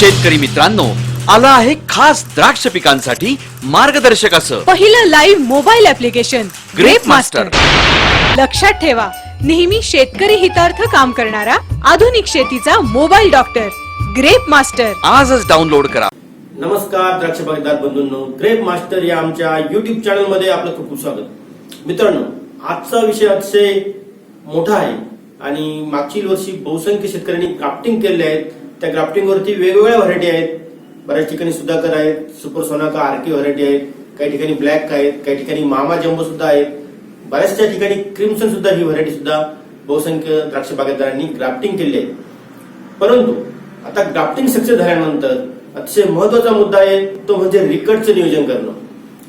शेतकरी मित्रांनो आला आहे खास द्राक्ष पिकांसाठी मार्गदर्शक असं. पहिलं live mobile application grape master. लक्षात ठेवा नेहमी शेतकरी हितार्थ काम करणारा आधुनिक शेतीचा मोबाईल डॉक्टर ग्रेप मास्टर आजच डाउनलोड करा. नमस्कार द्राक्ष बागेदार बंधूंनो. ग्रेप मास्टर या आमच्या युट्यूब चॅनलमध्ये आपलं खूप खूप स्वागत. मित्रांनो आजचा विषय अतिशय मोठा आहे आणि मागची वर्षी बहुसंख्य शेतकऱ्यांनी ग्राफ्टिंग केले आहेत. त्या ग्राफ्टिंगवरती वेगवेगळ्या व्हरायटी आहेत. बऱ्याच ठिकाणी सुधाकर आहेत सुपर सोनाका आरके व्हरायटी आहेत काही ठिकाणी ब्लॅक आहेत काही ठिकाणी मामा जम्बो सुद्धा आहेत. बऱ्याचशा ठिकाणी क्रिमसन सुद्धा ही व्हरायटी सुद्धा बहुसंख्य द्राक्ष बागेदारांनी ग्राफ्टिंग केली आहे. परंतु आता ग्राफ्टिंग सक्सेस झाल्यानंतर अतिशय महत्त्वाचा मुद्दा आहे तो म्हणजे रिकटचं नियोजन करणं.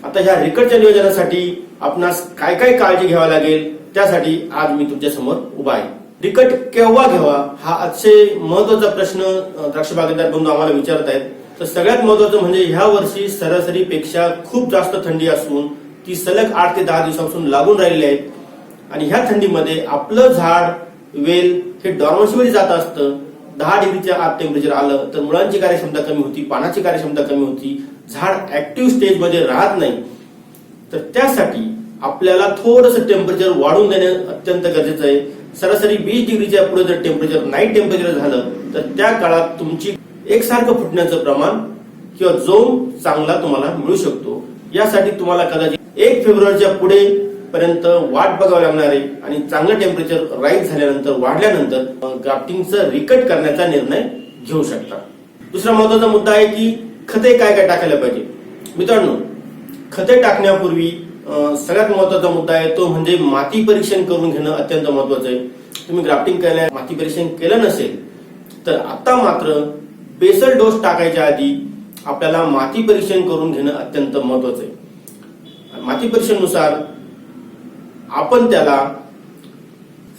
आता ह्या रिकटच्या नियोजनासाठी आपणास काय काय काळजी घ्यावी लागेल त्यासाठी आज मी तुमच्यासमोर उभा आहे. रिकट केव्हा घ्यावा हा अतिशय महत्त्वाचा प्रश्न द्राक्ष बागेदार बंधू आम्हाला विचारत आहेत. तर सगळ्यात महत्वाचं म्हणजे ह्या वर्षी सरासरीपेक्षा खूप जास्त थंडी असून ती सलग आठ ते दहा दिवसापासून लागून राहिली आहे. आणि ह्या थंडीमध्ये आपलं झाड वेल हे डॉर्मन्सीमध्ये जात असतं. दहा डिग्रीच्या आत टेम्परेचर आलं तर मुळांची कार्यक्षमता कमी होती पानाची कार्यक्षमता कमी होती. झाड ऍक्टिव्ह स्टेजमध्ये राहत नाही. तर त्यासाठी आपल्याला थोडस टेम्परेचर वाढवून देणे अत्यंत गरजेचं आहे. सरासरी वीस डिग्रीच्या पुढे जर टेम्परेचर नाईट टेम्परेचर झालं तर त्या काळात तुमची एकसारखं फुटण्याचं प्रमाण किंवा जोम चांगला तुम्हाला मिळू शकतो. यासाठी तुम्हाला कदाचित एक फेब्रुवारीच्या पुढे पर्यंत वाट बघावी लागणार आहे आणि चांगलं टेम्परेचर राईज झाल्यानंतर वाढल्यानंतर ग्राफ्टिंगचं रिकट करण्याचा निर्णय घेऊ शकता. दुसरा महत्त्वाचा मुद्दा आहे की खते काय काय टाकायला पाहिजे? मित्रांनो खते टाकण्यापूर्वी सगळ्यात महत्त्वाचा मुद्दा आहे तो म्हणजे माती परीक्षण करून घेणं अत्यंत महत्वाचं आहे. तुम्ही ग्राफ्टिंग केल्या माती परीक्षण केलं नसेल तर आता मात्र बेसल डोस टाकायच्या आधी आपल्याला माती परीक्षण करून घेणं अत्यंत महत्वाचं आहे. माती परीक्षणनुसार आपण त्याला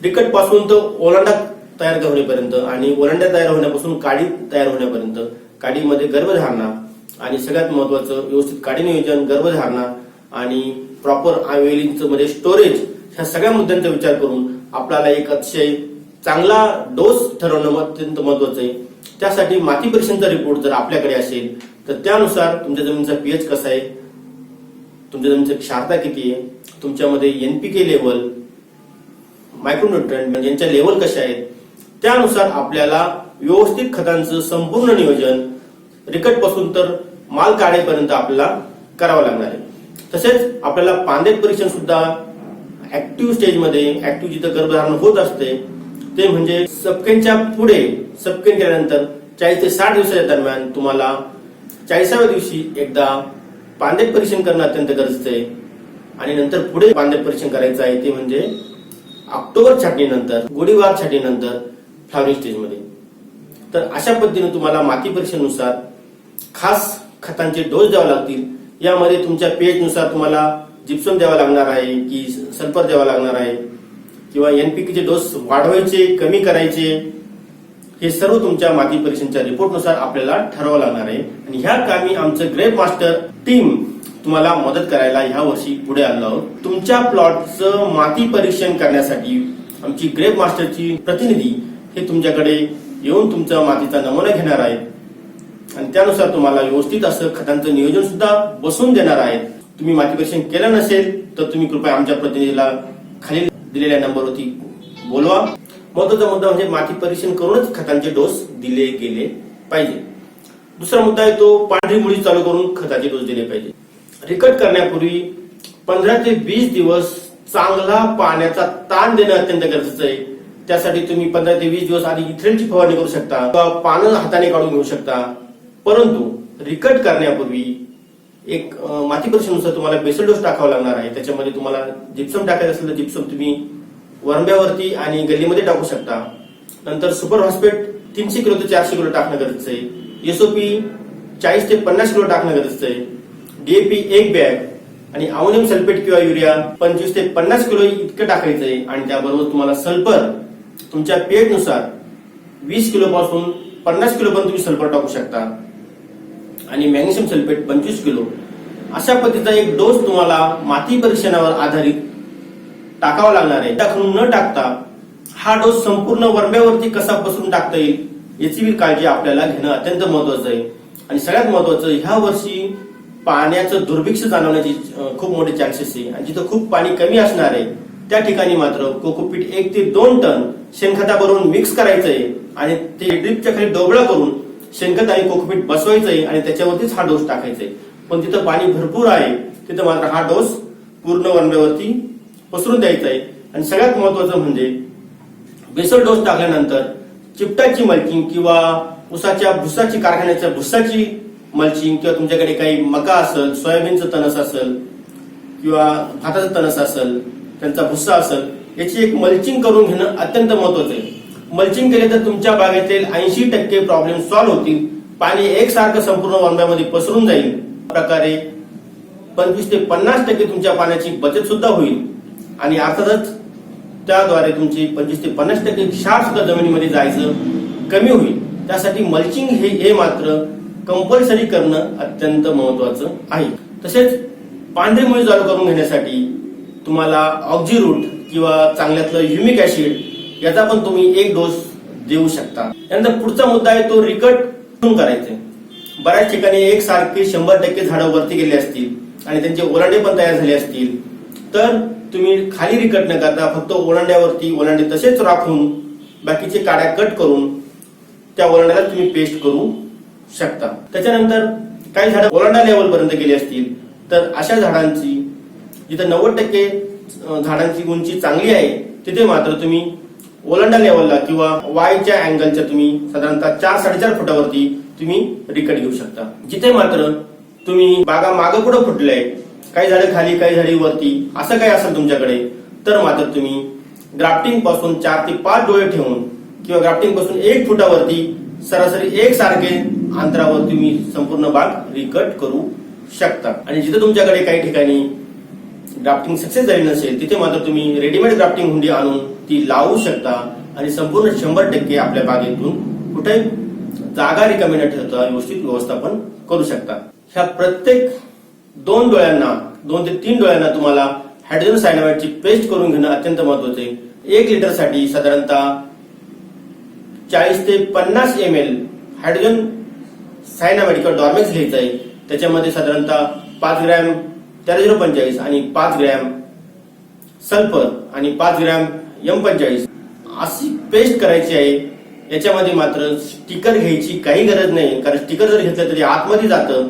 रिकटपासून तर ओलांडा तयार होण्यापर्यंत आणि ओलांडा तयार होण्यापासून काडी तयार होण्यापर्यंत काडीमध्ये गर्भधारणा आणि सगळ्यात महत्वाचं व्यवस्थित काडी नियोजन गर्भधारणा आणि प्रॉपर वेलींचं मध्ये स्टोरेज ह्या सगळ्या मुद्द्यांचा विचार करून आपल्याला एक अतिशय चांगला डोस ठरवणं अत्यंत महत्वाचं आहे. त्यासाठी माती परीक्षणचा रिपोर्ट जर आपल्याकडे असेल तर त्यानुसार तुमच्या जमिनीचा पीएच कसा आहे? तुमच्या जमिनीची क्षारता किती आहे? तुमच्यामध्ये एनपीके लेवल मायक्रोन्युट्रंट म्हणजे यांच्या लेवल कशा आहेत? त्यानुसार आपल्याला व्यवस्थित खतांचं संपूर्ण नियोजन रिकटपासून तर माल काढेपर्यंत आपल्याला करावं लागणार आहे. तसेच आपल्याला पांदेट परीक्षण सुद्धा ऍक्टिव्ह स्टेजमध्ये ऍक्टिव्ह जिथं गर्भधारण होत असते ते म्हणजे सबकेनच्या पुढे सबकेन केल्यानंतर चाळीस ते साठ दिवसाच्या दरम्यान तुम्हाला चाळीसाव्या दिवशी एकदा पांदेट परीक्षण करणं अत्यंत गरजेचं आहे. आणि नंतर पुढे पांदेट परीक्षण करायचं आहे ते म्हणजे ऑक्टोबर छाटणीनंतर गोडीवार छाटणीनंतर फ्लावरिंग स्टेजमध्ये तर अशा पद्धतीने तुम्हाला माती परीक्षेनुसार खास खतांचे डोस द्यावे लागतील. यामध्ये तुमच्या पेजनुसार तुम्हाला जिप्सम द्यावा लागणार आहे की सल्फर द्यावा लागणार आहे किंवा एनपीकेचे डोस वाढवायचे कमी करायचे हे सर्व तुमच्या माती परीक्षणच्या रिपोर्टनुसार आपल्याला ठरवावं लागणार आहे. आणि ह्या कामी आमचं ग्रेप मास्टर टीम तुम्हाला मदत करायला ह्या वर्षी पुढे आलो आहोत. तुमच्या प्लॉटचं माती परीक्षण करण्यासाठी आमची ग्रेप मास्टरची प्रतिनिधी हे तुमच्याकडे येऊन तुमचा मातीचा नमुना घेणार आहेत. आणि त्यानुसार तुम्हाला व्यवस्थित असं खतांचं नियोजन सुद्धा बसवून देणार आहेत. तुम्ही माती परीक्षण केलं नसेल तर तुम्ही कृपया आमच्या प्रतिनिधीला खाली दिलेल्या नंबरवरती बोलवा. महत्त्वाचा मुद्दा म्हणजे माती परीक्षण करूनच खतांचे डोस दिले गेले पाहिजे. दुसरा मुद्दा आहे तो पांढरी मुळी चालू करून खताचे डोस दिले पाहिजे. रिकट करण्यापूर्वी पंधरा ते वीस दिवस चांगला पाण्याचा ताण देणं अत्यंत गरजेचं आहे. त्यासाठी तुम्ही पंधरा ते वीस दिवस आधी इथ्रेलची फवारणी करू शकता किंवा पानं हाताने काढून घेऊ शकता. परंतु रिकट करण्यापूर्वी एक माती परीक्षेनुसार तुम्हाला बेसल डोस टाकावा लागणार आहे. त्याच्यामध्ये तुम्हाला जिप्सम टाकायचं असेल तर जिप्सम तुम्ही वरंब्यावरती आणि गल्लीमध्ये टाकू शकता. नंतर सुपर हॉस्पेट तीनशे किलो ते चारशे किलो टाकणं गरजेचं आहे. एसओपी चाळीस ते पन्नास किलो टाकणं गरजेचं आहे. डीएपी एक बॅग आणि अमोनियम सल्फेट किंवा युरिया पंचवीस ते पन्नास किलो इतकं टाकायचं आहे. आणि त्याबरोबर तुम्हाला सल्फर तुमच्या पेटनुसार वीस किलो पासून पन्नास किलो पर्यंत तुम्ही सल्फर टाकू शकता. आणि मॅग्नेशियम सल्फेट पंचवीस किलो अशा पद्धतीचा एक डोस तुम्हाला माती परीक्षणावर आधारित टाकावा लागणार आहे. टाकून न टाकता हा डोस संपूर्ण वरब्यावरती कसा पसरून टाकता येईल याची बी काळजी आपल्याला घेणं अत्यंत महत्वाचं आहे. आणि सगळ्यात महत्वाचं ह्या वर्षी पाण्याचं दुर्भिक्ष जाणवण्याची खूप मोठे चान्सेस आहे. आणि जिथं खूप पाणी कमी असणार आहे त्या ठिकाणी मात्र कोकोपीट एक ते दोन टन शेणखताबरोबर मिक्स करायचं आहे आणि ते ड्रिपच्या खाली डोबळा करून शेणखत आणि कोकोपीट बसवायचं आहे आणि त्याच्यावरतीच हा डोस टाकायचा आहे पण तिथं पाणी भरपूर आहे तिथं मात्र हा डोस पूर्ण वनव्यावरती पसरून द्यायचा आहे आणि सगळ्यात महत्वाचं म्हणजे बेसल डोस टाकल्यानंतर चिपटाची मल्चिंग किंवा उसाच्या भुसाची कारखान्याच्या भुसाची मल्चिंग किंवा तुमच्याकडे काही मका असेल सोयाबीनचं तणस असेल किंवा भाताचं तणस असेल त्यांचा भुस्सा असेल याची एक मल्चिंग करून घेणं अत्यंत महत्वाचं आहे. मल्चिंग केले तर तुमच्या बागेतील ऐंशी टक्के प्रॉब्लेम सॉल्व्ह होतील. पाणी एकसारखं संपूर्ण वनव्यामध्ये पसरून जाईल. प्रकारे पंचवीस ते पन्नास टक्के तुमच्या पाण्याची बचत सुद्धा होईल. आणि अर्थातच त्याद्वारे तुमची पंचवीस ते पन्नास टक्के क्षार सुद्धा जमिनीमध्ये जायचं कमी होईल. त्यासाठी मल्चिंग हे हे मात्र कंपल्सरी करणं अत्यंत महत्वाचं आहे. तसेच पांढरी मुळी चालू करून घेण्यासाठी तुम्हाला ऑक्झी रूट किंवा चांगल्यातलं युमिक ऍसिड याचा पण तुम्ही एक डोस देऊ शकता. त्यानंतर पुढचा मुद्दा आहे तो रिकट करायचे. बऱ्याच ठिकाणी एक सारखे शंभर टक्के झाडं वरती गेले असतील आणि त्यांचे ओलांडे पण तयार झाले असतील तर तुम्ही खाली रिकट न करता फक्त ओलांड्यावरती ओलांडे तसेच राखून बाकीचे काड्या कट करून त्या ओलांड्याला तुम्ही पेस्ट करू शकता. त्याच्यानंतर काही झाडं ओलांडा लेवल पर्यंत गेली असतील तर अशा झाडांची जिथं नव्वद टक्के झाडांची उंची चांगली आहे तिथे मात्र तुम्ही ओलांडा लेवलला किंवा वायच्या अँगलच्या तुम्ही साधारणतः चार साडेचार फुटावरती तुम्ही रिकट घेऊ शकता. जिथे मात्र तुम्ही बागा मागं पुढं फुटलंय काही झाडे खाली काही झाडी वरती असं काही असेल तुमच्याकडे तर मात्र तुम्ही ग्राफ्टिंगपासून चार ते पाच डोळे ठेवून किंवा ग्राफ्टिंगपासून एक फुटावरती सरासरी एक सारखे अंतरावर तुम्ही संपूर्ण बाग रिकट करू शकता. आणि जिथे तुमच्याकडे काही ठिकाणी ग्राफ्टिंग सक्सेस झाली नसेल तिथे मात्र तुम्ही रेडीमेड ग्राफ्टिंग हुंडी आणून ती लावू शकता आणि संपूर्ण शंभर टक्के आपल्या बागेतून कुठे जागा रिकामी न ठेवता व्यवस्थित व्यवस्थापन करू शकता. ह्या प्रत्येक दोन डोळ्यांना दोन ते तीन डोळ्यांना तुम्हाला हायड्रोजन सायनामाइडची पेस्ट करून घेणं अत्यंत महत्त्वाचे आहे. एक लिटरसाठी साधारणतः चाळीस ते पन्नास एम एल हायड्रोजन सायनामाइड किंवा डॉर्मेक्स घ्यायचं आहे. त्याच्यामध्ये साधारणतः पाच ग्रॅम तेरा झिरो पंचेचाळीस आणि पाच ग्रॅम सल्फर आणि पाच ग्रॅम एम पंचेचाळीस अशी पेस्ट करायची आहे याच्यामध्ये मात्र स्टिकर घ्यायची काही गरज नाही. कारण स्टिकर जर घेतलं तरी आतमध्ये जातं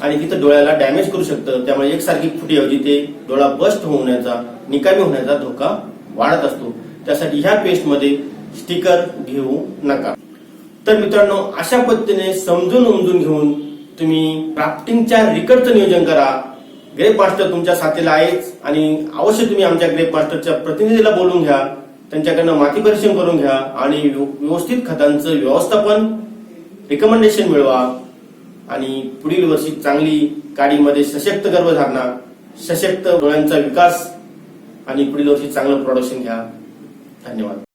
आणि तिथं डोळ्याला डॅमेज करू शकतं. त्यामुळे एकसारखी फुटीऐवजी ते डोळा बस्ट होण्याचा निकामी होण्याचा धोका वाढत असतो. त्यासाठी ह्या पेस्टमध्ये स्टिकर घेऊ नका. तर मित्रांनो अशा पद्धतीने समजून उमजून घेऊन तुम्ही क्राफ्टिंगच्या रिकटचं नियोजन करा. ग्रेप मास्टर तुमच्या साथीला आहेच आणि अवश्य तुम्ही आमच्या ग्रेप मास्टरच्या प्रतिनिधीला बोलून घ्या त्यांच्याकडनं माती परीक्षण करून घ्या आणि व्यवस्थित खतांचं व्यवस्थापन रिकमेंडेशन मिळवा आणि पुढील वर्षी चांगली काडीमध्ये सशक्त गर्भधारणा सशक्त डोळ्यांचा विकास आणि पुढील वर्षी चांगलं प्रोडक्शन घ्या. धन्यवाद.